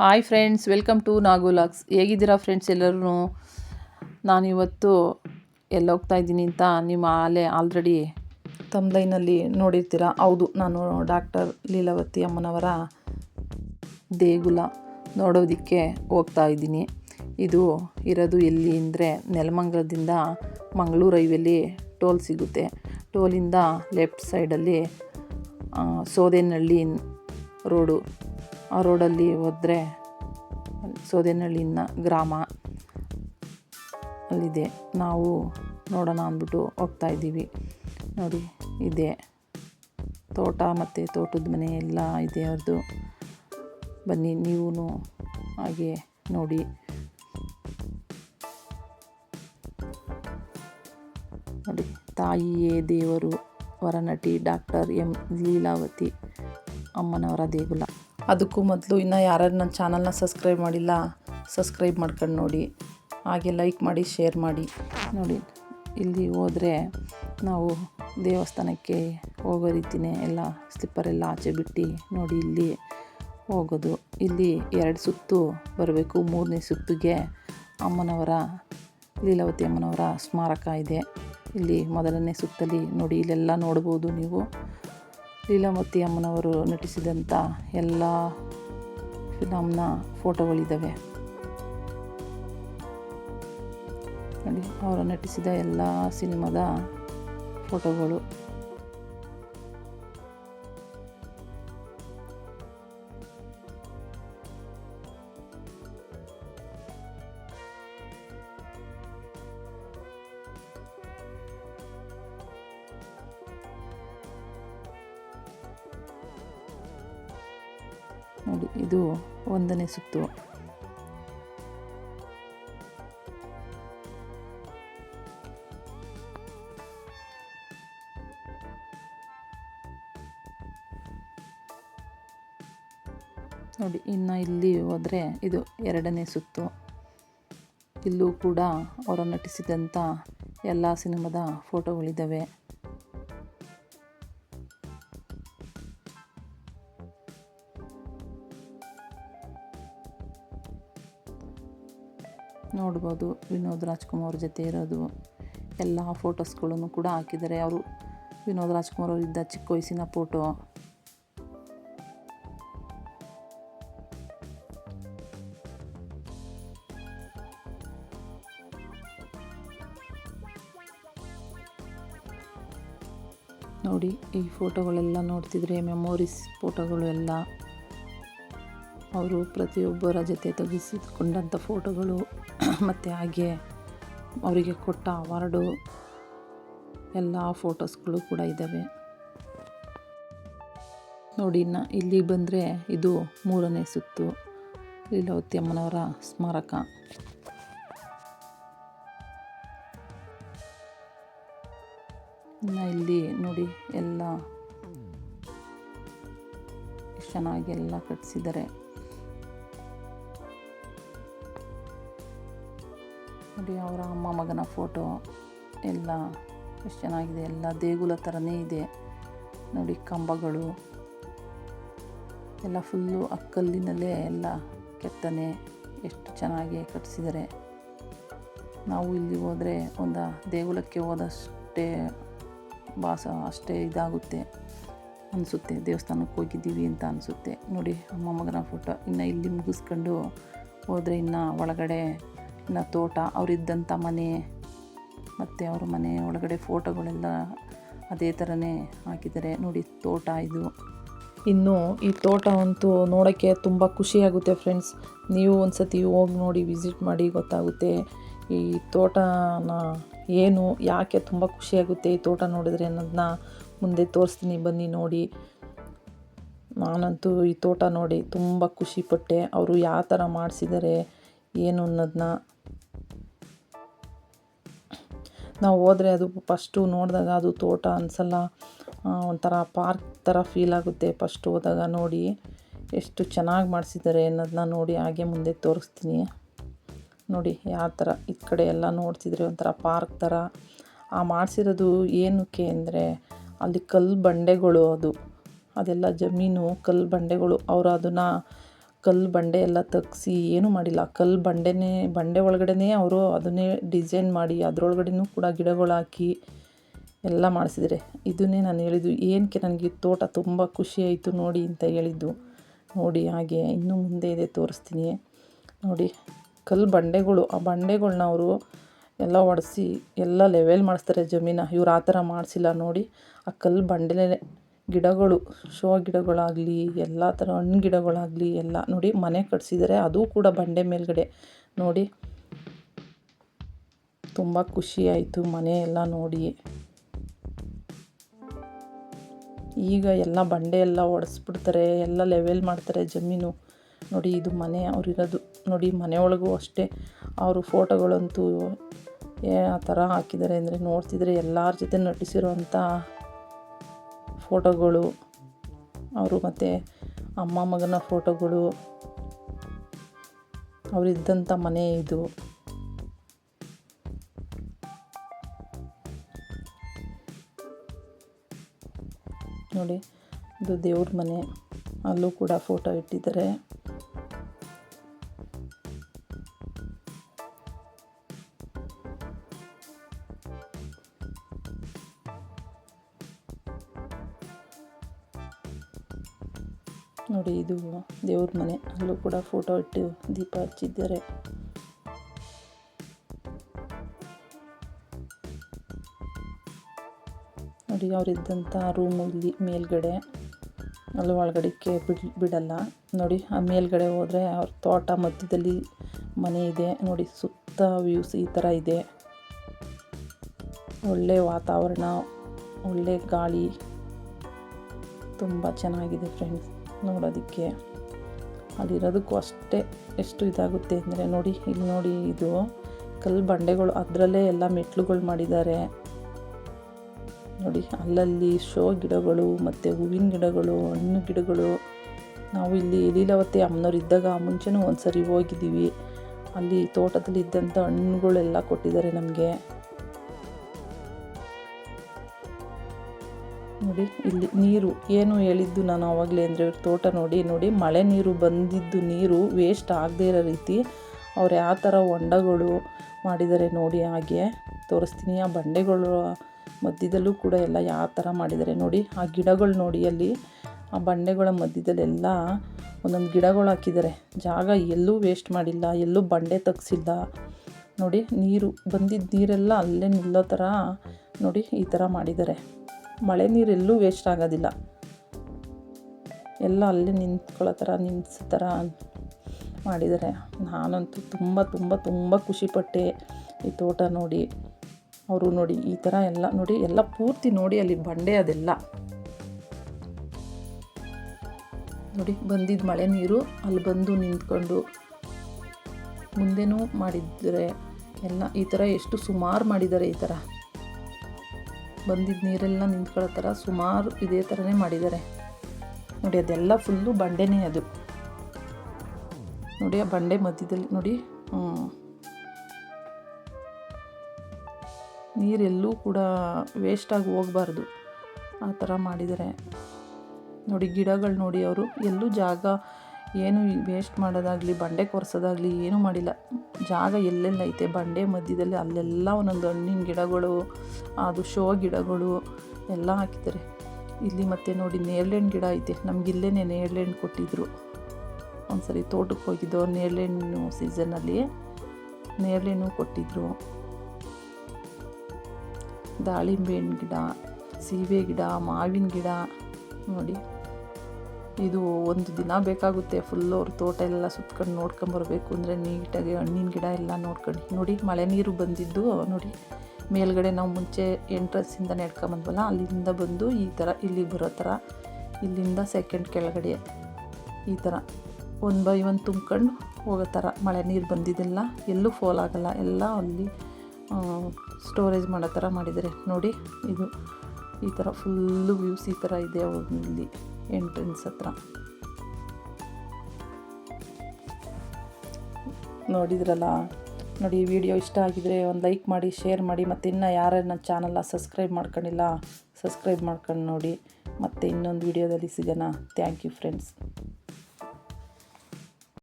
Hi friends, welcome to ನಾಗುಲಾಕ್ಸ್ ಹೇಗಿದ್ದೀರಾ friends ಎಲ್ಲರೂ? ನಾನಿವತ್ತು ಎಲ್ಲಿ ಹೋಗ್ತಾ ಇದ್ದೀನಿ ಅಂತ ನಿಮ್ಮ ಆಲೆ ಆಲ್ರೆಡಿ ತಮ್ಲೈನಲ್ಲಿ ನೋಡಿರ್ತೀರ. ಹೌದು, ನಾನು ಡಾಕ್ಟರ್ ಲೀಲಾವತಿ ಅಮ್ಮನವರ ದೇಗುಲ ನೋಡೋದಕ್ಕೆ ಹೋಗ್ತಾ ಇದ್ದೀನಿ. ಇದು ಇರೋದು ಎಲ್ಲಿ ಅಂದರೆ ನೆಲಮಂಗಲದಿಂದ ಮಂಗಳೂರು ಹೈವೇಲಿ ಟೋಲ್ ಸಿಗುತ್ತೆ. ಟೋಲಿಂದ ಲೆಫ್ಟ್ ಸೈಡಲ್ಲಿ ಸೋದೆನಹಳ್ಳಿ ರೋಡು. ಆ ರೋಡಲ್ಲಿ ಹೋದರೆ ಸೋದೆನಹಳ್ಳಿನ ಗ್ರಾಮ ಅಲ್ಲಿದೆ. ನಾವು ನೋಡೋಣ ಅಂದ್ಬಿಟ್ಟು ಹೋಗ್ತಾ ಇದ್ದೀವಿ. ನೋಡಿ, ಇದೆ. ತೋಟ ಮತ್ತು ತೋಟದ ಮನೆ ಎಲ್ಲ ಇದೆ ಅವ್ರದ್ದು ಬನ್ನಿ ನೀವು ಹಾಗೆ ನೋಡಿ. ನೋಡಿ, ತಾಯಿಯೇ ದೇವರು, ವರನಟಿ ಡಾಕ್ಟರ್ ಎಂ ಲೀಲಾವತಿ ಅಮ್ಮನವರ ದೇಗುಲ. ಅದಕ್ಕೂ ಮೊದಲು ಇನ್ನೂ ಯಾರ್ಯಾರು ನನ್ನ ಚಾನಲ್ನ ಸಬ್ಸ್ಕ್ರೈಬ್ ಮಾಡಿಲ್ಲ, ಸಬ್ಸ್ಕ್ರೈಬ್ ಮಾಡ್ಕೊಂಡು ನೋಡಿ. ಹಾಗೆ ಲೈಕ್ ಮಾಡಿ ಶೇರ್ ಮಾಡಿ. ನೋಡಿ, ಇಲ್ಲಿ ಹೋದರೆ ನಾವು ದೇವಸ್ಥಾನಕ್ಕೆ ಹೋಗೋ ರೀತಿಯೇ ಎಲ್ಲ ಸ್ಲಿಪ್ಪರೆಲ್ಲ ಆಚೆ ಬಿಟ್ಟು ನೋಡಿ ಇಲ್ಲಿ ಹೋಗೋದು. ಇಲ್ಲಿ ಎರಡು ಸುತ್ತು ಬರಬೇಕು. ಮೂರನೇ ಸುತ್ತಿಗೆ ಅಮ್ಮನವರ, ಲೀಲಾವತಿ ಅಮ್ಮನವರ ಸ್ಮಾರಕ ಇದೆ. ಇಲ್ಲಿ ಮೊದಲನೇ ಸುತ್ತಲ್ಲಿ ನೋಡಿ ಇಲ್ಲೆಲ್ಲ ನೋಡ್ಬೋದು ನೀವು. ಲೀಲಾವತಿ ಅಮ್ಮನವರು ನಟಿಸಿದಂಥ ಎಲ್ಲ ಫಿಲಮ್ನ ಫೋಟೋಗಳಿದ್ದಾವೆ. ನೋಡಿ ಅವರು ನಟಿಸಿದ ಎಲ್ಲ ಸಿನಿಮಾದ ಫೋಟೋಗಳು. ನೋಡಿ, ಇದು ಒಂದನೇ ಸುತ್ತು. ನೋಡಿ, ಇನ್ನು ಇಲ್ಲಿ ಹೋದರೆ ಇದು ಎರಡನೇ ಸುತ್ತು. ಇಲ್ಲೂ ಕೂಡ ಅವರು ನಟಿಸಿದಂಥ ಎಲ್ಲ ಸಿನಿಮಾದ ಫೋಟೋಗಳಿದ್ದಾವೆ ನೋಡ್ಬೋದು. ವಿನೋದ್ ರಾಜ್ಕುಮಾರ್ ಜೊತೆ ಇರೋದು. ಎಲ್ಲ ಫೋಟೋಸ್ಗಳನ್ನು ಕೂಡ ಹಾಕಿದ್ದಾರೆ ಅವರು. ವಿನೋದ್ ರಾಜ್ಕುಮಾರ್ ಅವರಿದ್ದ ಚಿಕ್ಕ ವಯಸ್ಸಿನ ಫೋಟೋ. ನೋಡಿ ಈ ಫೋಟೋಗಳೆಲ್ಲ ನೋಡ್ತಿದ್ರೆ ಮೆಮೊರೀಸ್ ಫೋಟೋಗಳು ಎಲ್ಲ ಅವರು ಪ್ರತಿಯೊಬ್ಬರ ಜೊತೆ ತೆಗೆಸಿಕೊಂಡಂಥ ಫೋಟೋಗಳು ಮತ್ತು ಹಾಗೆ ಅವರಿಗೆ ಕೊಟ್ಟ ಅವಾರ್ಡು ಎಲ್ಲ ಫೋಟೋಸ್ಗಳು ಕೂಡ ಇದ್ದಾವೆ. ನೋಡಿ, ಇನ್ನು ಇಲ್ಲಿ ಬಂದರೆ ಇದು ಮೂರನೇ ಸುತ್ತು ಲೀಲಾವತಿ ಅಮ್ಮನವರ ಸ್ಮಾರಕ. ಇನ್ನು ಇಲ್ಲಿ ನೋಡಿ ಎಲ್ಲ ಚೆನ್ನಾಗಿ ಎಲ್ಲ ಕಟ್ಟಿಸಿದ್ದಾರೆ ನೋಡಿ ಅವರ ಅಮ್ಮ ಮಗನ ಫೋಟೋ ಎಲ್ಲ ಎಷ್ಟು ಚೆನ್ನಾಗಿದೆ, ಎಲ್ಲ ದೇಗುಲ ಥರನೇ ಇದೆ. ನೋಡಿ ಕಂಬಗಳು, ಎಲ್ಲ ಫುಲ್ಲು ಅಕ್ಕಲ್ಲಿನಲ್ಲೇ ಎಲ್ಲ ಕೆತ್ತನೆ, ಎಷ್ಟು ಚೆನ್ನಾಗಿ ಕಟ್ಟಿಸಿದ್ದಾರೆ. ನಾವು ಇಲ್ಲಿ ಹೋದರೆ ಒಂದು ದೇಗುಲಕ್ಕೆ ಹೋದಷ್ಟೇ ಭಾಸ, ಅಷ್ಟೇ ಇದಾಗುತ್ತೆ ಅನಿಸುತ್ತೆ. ದೇವಸ್ಥಾನಕ್ಕೆ ಹೋಗಿದ್ದೀವಿ ಅಂತ ಅನಿಸುತ್ತೆ. ನೋಡಿ ಅಮ್ಮ ಮಗನ ಫೋಟೋ, ಇನ್ನು ಇಲ್ಲಿ ಮುಗಿಸ್ಕೊಂಡು ಹೋದರೆ ಇನ್ನು ಒಳಗಡೆ ಇನ್ನು ತೋಟ ಅವರಿದ್ದಂಥ ಮನೆ, ಮತ್ತು ಅವ್ರ ಮನೆ ಒಳಗಡೆ ಫೋಟೋಗಳೆಲ್ಲ ಅದೇ ಥರನೇ ಹಾಕಿದ್ದಾರೆ. ನೋಡಿ ತೋಟ ಇದು. ಇನ್ನು ಈ ತೋಟ ಅಂತೂ ನೋಡೋಕ್ಕೆ ತುಂಬ ಖುಷಿಯಾಗುತ್ತೆ ಫ್ರೆಂಡ್ಸ್. ನೀವು ಒಂದು ಸತಿ ಹೋಗಿ ನೋಡಿ, ವಿಸಿಟ್ ಮಾಡಿ ಗೊತ್ತಾಗುತ್ತೆ ಈ ತೋಟನ ಏನು, ಯಾಕೆ ತುಂಬ ಖುಷಿಯಾಗುತ್ತೆ ಈ ತೋಟ ನೋಡಿದ್ರೆ ಅನ್ನೋದನ್ನ ಮುಂದೆ ತೋರಿಸ್ತೀನಿ, ಬನ್ನಿ ನೋಡಿ. ನಾನಂತೂ ಈ ತೋಟ ನೋಡಿ ತುಂಬ ಖುಷಿಪಟ್ಟೆ ಅವರು ಯಾವ ಥರ ಮಾಡಿಸಿದ್ದಾರೆ ಏನು ಅನ್ನೋದನ್ನ ನಾವು ಹೋದರೆ ಅದು ಫಸ್ಟು ನೋಡಿದಾಗ ಅದು ತೋಟ ಅನಿಸಲ್ಲ. ಒಂಥರ ಪಾರ್ಕ್ ಥರ ಫೀಲ್ ಆಗುತ್ತೆ ಫಸ್ಟ್ ಹೋದಾಗ ನೋಡಿ ಎಷ್ಟು ಚೆನ್ನಾಗಿ ಮಾಡಿಸಿದ್ದಾರೆ ಅನ್ನೋದನ್ನ ನೋಡಿ ಹಾಗೆ ಮುಂದೆ ತೋರಿಸ್ತೀನಿ. ನೋಡಿ ಯಾವ ಥರ ಈ ಕಡೆ ಎಲ್ಲ ನೋಡ್ತಿದ್ರೆ ಒಂಥರ ಪಾರ್ಕ್ ಥರ. ಆ ಮಾಡಿಸಿರೋದು ಏನಕ್ಕೆ ಅಂದರೆ ಅಲ್ಲಿ ಕಲ್ಲು ಬಂಡೆಗಳು ಅದು. ಅದೆಲ್ಲ ಜಮೀನು, ಕಲ್ಲು ಬಂಡೆಗಳು, ಅವರು ಅದನ್ನು ಕಲ್ಲು ಬಂಡೆ ಎಲ್ಲ ತಗ್ಸಿ ಏನೂ ಮಾಡಿಲ್ಲ. ಕಲ್ಲು ಬಂಡೆನೇ, ಬಂಡೆ ಒಳಗಡೆನೇ ಅವರು ಅದನ್ನೇ ಡಿಸೈನ್ ಮಾಡಿ ಅದರೊಳಗಡೆನೂ ಕೂಡ ಗಿಡಗಳು ಹಾಕಿ ಎಲ್ಲ ಮಾಡಿಸಿದರೆ. ಇದನ್ನೇ ನಾನು ಹೇಳಿದ್ದು. ಏನಕ್ಕೆ ನನಗೆ ತೋಟ ತುಂಬ ಖುಷಿ ಆಯಿತು ನೋಡಿ ಅಂತ ಹೇಳಿದ್ದು. ನೋಡಿ ಹಾಗೆ ಇನ್ನೂ ಮುಂದೆ ಇದೆ ತೋರಿಸ್ತೀನಿ. ನೋಡಿ, ಕಲ್ಲು ಬಂಡೆಗಳು, ಆ ಬಂಡೆಗಳನ್ನ ಅವರು ಎಲ್ಲ ಒಡೆಸಿ ಎಲ್ಲ ಲೆವೆಲ್ ಮಾಡಿಸ್ತಾರೆ ಜಮೀನ. ಇವ್ರು ಆ ಥರ ಮಾಡಿಸಿಲ್ಲ ನೋಡಿ. ಆ ಕಲ್ಲು ಬಂಡೆಲೇ ಗಿಡಗಳು, ಶೋ ಗಿಡಗಳಾಗಲಿ, ಎಲ್ಲ ಥರ ಹಣ್ಣು ಗಿಡಗಳಾಗಲಿ, ಎಲ್ಲ ನೋಡಿ ಮನೆ ಕಟ್ಸಿದ್ದಾರೆ ಅದು ಕೂಡ ಬಂಡೆ ಮೇಲ್ಗಡೆ. ನೋಡಿ, ತುಂಬ ಖುಷಿ ಆಯಿತು ಮನೆ ಎಲ್ಲ ನೋಡಿ. ಈಗ ಎಲ್ಲ ಬಂಡೆ ಎಲ್ಲ ಒಡೆಸ್ಬಿಡ್ತಾರೆ, ಎಲ್ಲ ಲೆವೆಲ್ ಮಾಡ್ತಾರೆ ಜಮೀನು. ನೋಡಿ, ಇದು ಮನೆ ಅವ್ರಿರೋದು ನೋಡಿ ಮನೆಯೊಳಗೂ ಅಷ್ಟೇ. ಅವರು ಫೋಟೋಗಳಂತೂ ಆ ಥರ ಹಾಕಿದ್ದಾರೆ ಅಂದರೆ ನೋಡ್ತಿದ್ರೆ ಎಲ್ಲರ ಜೊತೆ ನಟಿಸಿರೋವಂಥ ಫೋಟೋಗಳು, ಅವರು ಮತ್ತು ಅಮ್ಮ ಮಗನ ಫೋಟೋಗಳು, ಅವರಿದ್ದಂಥ ಮನೆ ಇದು. ನೋಡಿ, ಇದು ದೇವ್ರ ಮನೆ. ಅಲ್ಲೂ ಕೂಡ ಫೋಟೋ ಇಟ್ಟಿದ್ದಾರೆ. ನೋಡಿ, ಇದು ದೇವ್ರ ಮನೆ. ಅಲ್ಲೂ ಕೂಡ ಫೋಟೋ ಇಟ್ಟು ದೀಪ ಹಚ್ಚಿದ್ದಾರೆ. ನೋಡಿ, ಅವರಿದ್ದಂಥ ರೂಮ್ ಇಲ್ಲಿ ಮೇಲ್ಗಡೆ. ಅಲ್ಲಿ ಒಳಗಡೆಕ್ಕೆ ಬಿಡ್, ಬಿಡಲ್ಲ. ನೋಡಿ, ಆ ಮೇಲ್ಗಡೆ ಹೋದರೆ ಅವ್ರ ತೋಟ ಮಧ್ಯದಲ್ಲಿ ಮನೆ ಇದೆ. ನೋಡಿ, ಸುತ್ತ ವ್ಯೂಸ್ ಈ ಥರ ಇದೆ. ಒಳ್ಳೆ ವಾತಾವರಣ, ಒಳ್ಳೆ ಗಾಳಿ. ತುಂಬ ಚೆನ್ನಾಗಿದೆ ಫ್ರೆಂಡ್ಸ್ ನೋಡೋದಕ್ಕೆ ಅಲ್ಲಿರೋದಕ್ಕೂ ಅಷ್ಟೇ ಎಷ್ಟು ಇದಾಗುತ್ತೆ ಅಂದರೆ ನೋಡಿ, ಇಲ್ಲಿ ನೋಡಿ ಇದು ಕಲ್ಲು ಬಂಡೆಗಳು ಅದರಲ್ಲೇ ಎಲ್ಲ ಮೆಟ್ಲುಗಳು ಮಾಡಿದ್ದಾರೆ. ನೋಡಿ, ಅಲ್ಲಲ್ಲಿ ಶೋ ಗಿಡಗಳು ಮತ್ತು ಹೂವಿನ ಗಿಡಗಳು, ಹಣ್ಣು ಗಿಡಗಳು. ನಾವು ಇಲ್ಲಿ ಲೀಲಾವತಿ ಅಮ್ಮನವ್ರು ಇದ್ದಾಗ ಮುಂಚೆನೂ ಒಂದು ಸರಿ ಹೋಗಿದ್ದೀವಿ. ಅಲ್ಲಿ ತೋಟದಲ್ಲಿ ಇದ್ದಂಥ ಹಣ್ಣುಗಳೆಲ್ಲ ಕೊಟ್ಟಿದ್ದಾರೆ ನಮಗೆ. ನೋಡಿ, ಇಲ್ಲಿ ನೀರು. ಏನು ಹೇಳಿದ್ದು ನಾನು ಆವಾಗಲೇ ಅಂದರೆ ಇವ್ರ ತೋಟ ನೋಡಿ ನೋಡಿ ಮಳೆ ನೀರು ಬಂದಿದ್ದು ನೀರು ವೇಸ್ಟ್ ಆಗದೇ ಇರೋ ರೀತಿ ಅವ್ರು ಯಾವ ಥರ ಹೊಂಡಗಳು ಮಾಡಿದ್ದಾರೆ ನೋಡಿ ಹಾಗೆ ತೋರಿಸ್ತೀನಿ. ಆ ಬಂಡೆಗಳು ಮಧ್ಯದಲ್ಲೂ ಕೂಡ ಎಲ್ಲ ಯಾವ ಥರ ಮಾಡಿದ್ದಾರೆ ನೋಡಿ. ಆ ಗಿಡಗಳು ನೋಡಿ ಅಲ್ಲಿ, ಆ ಬಂಡೆಗಳ ಮಧ್ಯದಲ್ಲೆಲ್ಲ ಒಂದೊಂದು ಗಿಡಗಳು ಹಾಕಿದ್ದಾರೆ. ಜಾಗ ಎಲ್ಲೂ ವೇಸ್ಟ್ ಮಾಡಿಲ್ಲ, ಎಲ್ಲೂ ಬಂಡೆ ತಗ್ಸಿಲ್ಲ. ನೋಡಿ ನೀರು, ಬಂದಿದ್ದ ನೀರೆಲ್ಲ ಅಲ್ಲೇ ನಿಲ್ಲೋ ಥರ ನೋಡಿ ಈ ಥರ ಮಾಡಿದ್ದಾರೆ. ಮಳೆ ನೀರೆಲ್ಲೂ ವೇಸ್ಟ್ ಆಗೋದಿಲ್ಲ. ಎಲ್ಲ ಅಲ್ಲೇ ನಿಂತ್ಕೊಳ್ಳೋ ಥರ ನಿಂತು ಥರ ಮಾಡಿದ್ದಾರೆ. ನಾನಂತೂ ತುಂಬ ತುಂಬ ತುಂಬ ಖುಷಿಪಟ್ಟೆ ಈ ತೋಟ ನೋಡಿ, ಅವರು ನೋಡಿ, ಈ ಥರ ಎಲ್ಲ ನೋಡಿ, ಎಲ್ಲ ಪೂರ್ತಿ ನೋಡಿ ಅಲ್ಲಿ ಬಂಡೆ ಅದೆಲ್ಲ. ನೋಡಿ ಬಂದಿದ್ದ ಮಳೆ ನೀರು ಅಲ್ಲಿ ಬಂದು ನಿಂತ್ಕೊಂಡು ಮುಂದೆನೂ ಮಾಡಿದರೆ ಎಲ್ಲ ಈ ಥರ ಎಷ್ಟು ಸುಮಾರು ಮಾಡಿದ್ದಾರೆ ಈ ಥರ. ಬಂದಿದ್ದ ನೀರೆಲ್ಲ ನಿಂತ್ಕೊಳ್ಳೋ ಥರ ಸುಮಾರು ಇದೇ ಥರನೇ ಮಾಡಿದ್ದಾರೆ. ನೋಡಿ, ಅದೆಲ್ಲ ಫುಲ್ಲು ಬಂಡೆನೇ ಅದು. ನೋಡಿ, ಆ ಬಂಡೆ ಮಧ್ಯದಲ್ಲಿ ನೋಡಿ ನೀರೆಲ್ಲೂ ಕೂಡ ವೇಸ್ಟಾಗಿ ಹೋಗಬಾರ್ದು. ಆ ಥರ ಮಾಡಿದ್ದಾರೆ. ನೋಡಿ, ಗಿಡಗಳು ನೋಡಿ ಅವರು, ಎಲ್ಲೂ ಜಾಗ ಏನು ವೇಸ್ಟ್ ಮಾಡೋದಾಗಲಿ, ಬಂಡೆ ಕೊರೆಸೋದಾಗಲಿ ಏನೂ ಮಾಡಿಲ್ಲ. ಜಾಗ ಎಲ್ಲೆಲ್ಲ ಐತೆ, ಬಂಡೆ ಮಧ್ಯದಲ್ಲಿ ಅಲ್ಲೆಲ್ಲ ಒಂದೊಂದು ಹಣ್ಣಿನ ಗಿಡಗಳು, ಅದು ಶೋ ಗಿಡಗಳು ಎಲ್ಲ ಹಾಕಿದ್ದಾರೆ. ಇಲ್ಲಿ ಮತ್ತೆ ನೋಡಿ ನೇರಳೆಹಣ್ಣು ಗಿಡ ಐತೆ. ನಮ್ಗೆ ಇಲ್ಲೇ ನೇರಳೆಹಣ್ಣು ಕೊಟ್ಟಿದ್ದರು ಒಂದ್ಸರಿ ತೋಟಕ್ಕೆ ಹೋಗಿದ್ದು, ನೇರಳೆಹಣ್ಣು ಸೀಸನಲ್ಲಿ ನೇರಳೆಹಣ್ಣು ಕೊಟ್ಟಿದ್ದರು ದಾಳಿಂಬೆ ಹಣ್ಣು ಗಿಡ, ಸೀಬೆ ಗಿಡ, ಮಾವಿನ ಗಿಡ, ನೋಡಿ. ಇದು ಒಂದು ದಿನ ಬೇಕಾಗುತ್ತೆ. ಫುಲ್ಲು ಅವ್ರ ತೋಟ ಎಲ್ಲ ಸುತ್ಕೊಂಡು ನೋಡ್ಕೊಂಬರ್ಬೇಕು ಅಂದರೆ ನೀಟಾಗಿ ಹಣ್ಣಿನ ಗಿಡ ಎಲ್ಲ ನೋಡ್ಕೊಂಡು. ನೋಡಿ, ಮಳೆ ನೀರು ಬಂದಿದ್ದು. ನೋಡಿ, ಮೇಲ್ಗಡೆ ನಾವು ಮುಂಚೆ ಎಂಟ್ರೆನ್ಸಿಂದ ನಡ್ಕೊಂಬಂದ್ವಲ್ಲ ಅಲ್ಲಿಂದ ಬಂದು ಈ ಥರ ಇಲ್ಲಿ ಬರೋ ಥರ ಇಲ್ಲಿಂದ ಸೆಕೆಂಡ್ ಕೆಳಗಡೆ ಈ ಥರ ಒಂದು ಬೈ ಒಂದು ತುಂಬ್ಕೊಂಡು ಹೋಗೋ ಥರ ಮಳೆ ನೀರು ಬಂದಿದ್ದೆಲ್ಲ ಎಲ್ಲೂ ಫೋಲ್ ಆಗೋಲ್ಲ. ಎಲ್ಲ ಅಲ್ಲಿ ಸ್ಟೋರೇಜ್ ಮಾಡೋ ಥರ ಮಾಡಿದ್ದಾರೆ ನೋಡಿ, ಇದು ಈ ಥರ ಫುಲ್ಲು ವ್ಯೂಸ್ ಈ ಥರ ಇದೆ ಇಲ್ಲಿ ಎಂಟ್ರೆನ್ಸ್ ಹತ್ರ. ನೋಡಿದ್ರಲ್ಲ? ನೋಡಿ ವಿಡಿಯೋ ಇಷ್ಟ ಆಗಿದ್ರೆ ಒಂದು ಲೈಕ್ ಮಾಡಿ, ಶೇರ್ ಮಾಡಿ, ಮತ್ತು ಇನ್ನೂ ಯಾರ್ಯಾರು ನನ್ನ ಚಾನಲ್ನ ಸಬ್ಸ್ಕ್ರೈಬ್ ಮಾಡ್ಕೊಂಡಿಲ್ಲ ಸಬ್ಸ್ಕ್ರೈಬ್ ಮಾಡ್ಕೊಂಡು ನೋಡಿ. ಮತ್ತು ಇನ್ನೊಂದು ವಿಡಿಯೋದಲ್ಲಿ ಸಿಗೋಣ. Thank you friends